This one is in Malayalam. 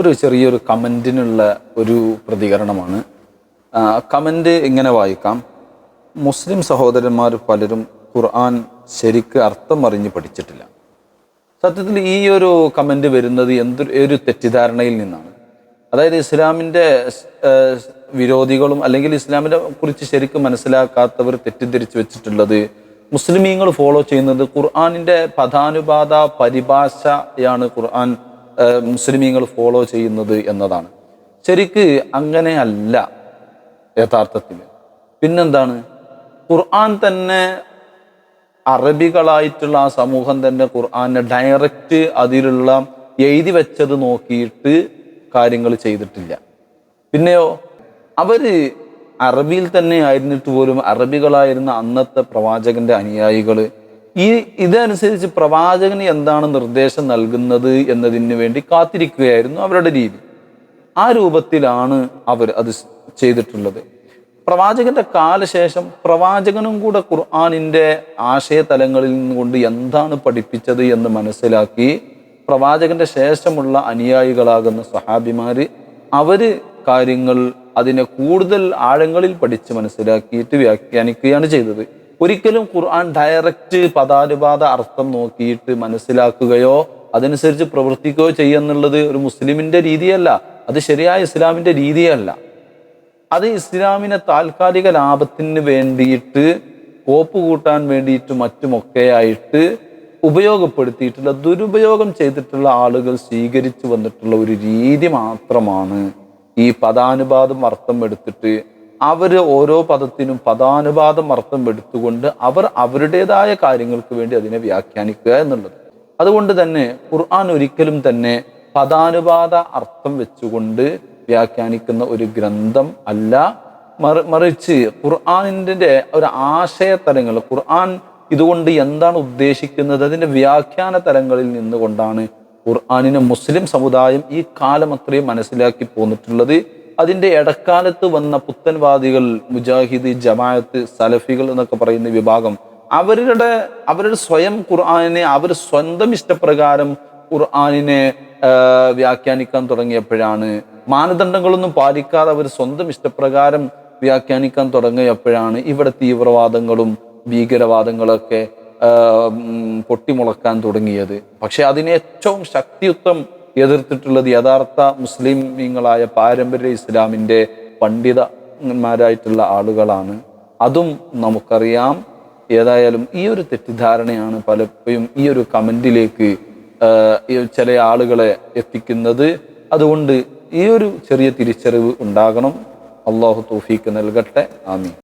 ഒരു ചെറിയൊരു കമന്റിനുള്ള ഒരു പ്രതികരണമാണ്. കമന്റ് ഇങ്ങനെ വായിക്കാം. മുസ്ലിം സഹോദരന്മാർ പലരും ഖുർആൻ ശരിക്ക് അർത്ഥം അറിഞ്ഞ് പഠിച്ചിട്ടില്ല. സത്യത്തിൽ ഈ ഒരു കമന്റ് വരുന്നത് എന്തൊരു ഒരു തെറ്റിദ്ധാരണയിൽ നിന്നാണ്. അതായത് ഇസ്ലാമിന്റെ വിരോധികളും അല്ലെങ്കിൽ ഇസ്ലാമിനെ കുറിച്ച് ശരിക്കും മനസ്സിലാക്കാത്തവർ തെറ്റിദ്ധരിച്ച് വെച്ചിട്ടുള്ളത് മുസ്ലിമീങ്ങൾ ഫോളോ ചെയ്യുന്നത് ഖുർആാനിന്റെ പദാനുപാത പരിഭാഷയാണ് ഖുർആൻ മുസ്ലിമീങ്ങൾ ഫോളോ ചെയ്യുന്നത് എന്നതാണ്. ശരിക്ക് അങ്ങനെയല്ല യഥാർത്ഥത്തിൽ. പിന്നെന്താണ്? ഖുർആൻ തന്നെ അറബികളായിട്ടുള്ള ആ സമൂഹം തന്നെ ഖുർആനെ ഡയറക്റ്റ് അതിലുള്ള എഴുതി വെച്ചത് നോക്കിയിട്ട് കാര്യങ്ങൾ ചെയ്തിട്ടില്ല. പിന്നെയോ അവർ അറബിയിൽ തന്നെ ആയിരുന്നിട്ട് പോലും അറബികളായിരുന്ന അന്നത്തെ പ്രവാചകന്റെ അനുയായികൾ ഈ ഇതനുസരിച്ച് പ്രവാചകന് എന്താണ് നിർദ്ദേശം നൽകുന്നത് എന്നതിന് വേണ്ടി കാത്തിരിക്കുകയായിരുന്നു അവരുടെ രീതി. ആ രൂപത്തിലാണ് അവർ അത് ചെയ്തിട്ടുള്ളത്. പ്രവാചകന്റെ കാലശേഷം പ്രവാചകനും കൂടെ ഖുർആാനിന്റെ ആശയതലങ്ങളിൽ നിന്നുകൊണ്ട് എന്താണ് പഠിപ്പിച്ചത് എന്ന് മനസ്സിലാക്കി പ്രവാചകന്റെ ശേഷമുള്ള അനുയായികളാകുന്ന സഹാബിമാര് അവർ കാര്യങ്ങൾ അതിനെ കൂടുതൽ ആഴങ്ങളിൽ പഠിച്ച് മനസ്സിലാക്കിയിട്ട് വ്യാഖ്യാനിക്കുകയാണ് ചെയ്തത്. ഒരിക്കലും ഖുർആൻ ഡയറക്റ്റ് പദാനുപാത അർത്ഥം നോക്കിയിട്ട് മനസ്സിലാക്കുകയോ അതനുസരിച്ച് പ്രവർത്തിക്കുകയോ ചെയ്യുന്നുള്ളത് ഒരു മുസ്ലിമിന്റെ രീതിയല്ല. അത് ശരിയായ ഇസ്ലാമിന്റെ രീതിയല്ല. അത് ഇസ്ലാമിനെ താൽക്കാലിക ലാഭത്തിന് വേണ്ടിയിട്ട് കോപ്പ് കൂട്ടാൻ വേണ്ടിയിട്ട് മറ്റുമൊക്കെയായിട്ട് ഉപയോഗപ്പെടുത്തിയിട്ടുള്ള ദുരുപയോഗം ചെയ്തിട്ടുള്ള ആളുകൾ സ്വീകരിച്ചു വന്നിട്ടുള്ള ഒരു രീതി മാത്രമാണ് ഈ പദാനുപാതം അർത്ഥം എടുത്തിട്ട് അവർ ഓരോ പദത്തിനും പദാനുപാതം അർത്ഥം എടുത്തുകൊണ്ട് അവർ അവരുടേതായ കാര്യങ്ങൾക്ക് വേണ്ടി അതിനെ വ്യാഖ്യാനിക്കുക എന്നുള്ളത്. അതുകൊണ്ട് തന്നെ ഖുർആൻ ഒരിക്കലും തന്നെ പദാനുപാത അർത്ഥം വെച്ചുകൊണ്ട് വ്യാഖ്യാനിക്കുന്ന ഒരു ഗ്രന്ഥം അല്ല. മറിച്ച് ഖുർആാനിന്റെ ഒരു ആശയ തലങ്ങൾ ഖുർആൻ ഇതുകൊണ്ട് എന്താണ് ഉദ്ദേശിക്കുന്നത് അതിന്റെ വ്യാഖ്യാന തലങ്ങളിൽ നിന്നുകൊണ്ടാണ് ഖുർആാനിനെ മുസ്ലിം സമുദായം ഈ കാലം അത്രയും മനസ്സിലാക്കി പോന്നിട്ടുള്ളത്. അതിന്റെ ഇടക്കാലത്ത് വന്ന പുത്തൻവാദികൾ മുജാഹിദ് ജമാഅത്ത് സലഫികൾ എന്നൊക്കെ പറയുന്ന വിഭാഗം അവരുടെ അവരുടെ സ്വയം ഖുർആാനിനെ അവർ സ്വന്തം ഇഷ്ടപ്രകാരം ഖുർആാനിനെ വ്യാഖ്യാനിക്കാൻ തുടങ്ങിയപ്പോഴാണ്. മാനദണ്ഡങ്ങളൊന്നും പാലിക്കാതെ അവർ സ്വന്തം ഇഷ്ടപ്രകാരം വ്യാഖ്യാനിക്കാൻ തുടങ്ങിയപ്പോഴാണ് ഇവിടെ തീവ്രവാദങ്ങളും ഭീകരവാദങ്ങളൊക്കെ പൊട്ടിമുളക്കാൻ തുടങ്ങിയത്. പക്ഷെ അതിന് ഏറ്റവും ശക്തിയുക്തം എതിർത്തിട്ടുള്ളത് യഥാർത്ഥ മുസ്ലിമീങ്ങളായ പാരമ്പര്യ ഇസ്ലാമിന്റെ പണ്ഡിതന്മാരായിട്ടുള്ള ആളുകളാണ്. അതും നമുക്കറിയാം. ഏതായാലും ഈ ഒരു തെറ്റിദ്ധാരണയാണ് പലപ്പോഴും ഈ ഒരു കമന്റിലേക്ക് ചില ആളുകളെ എത്തിക്കുന്നത്. അതുകൊണ്ട് ഈ ഒരു ചെറിയ തിരിച്ചറിവ് ഉണ്ടാകണം. അള്ളാഹു തൗഫീക്ക് നൽകട്ടെ. ആമീൻ.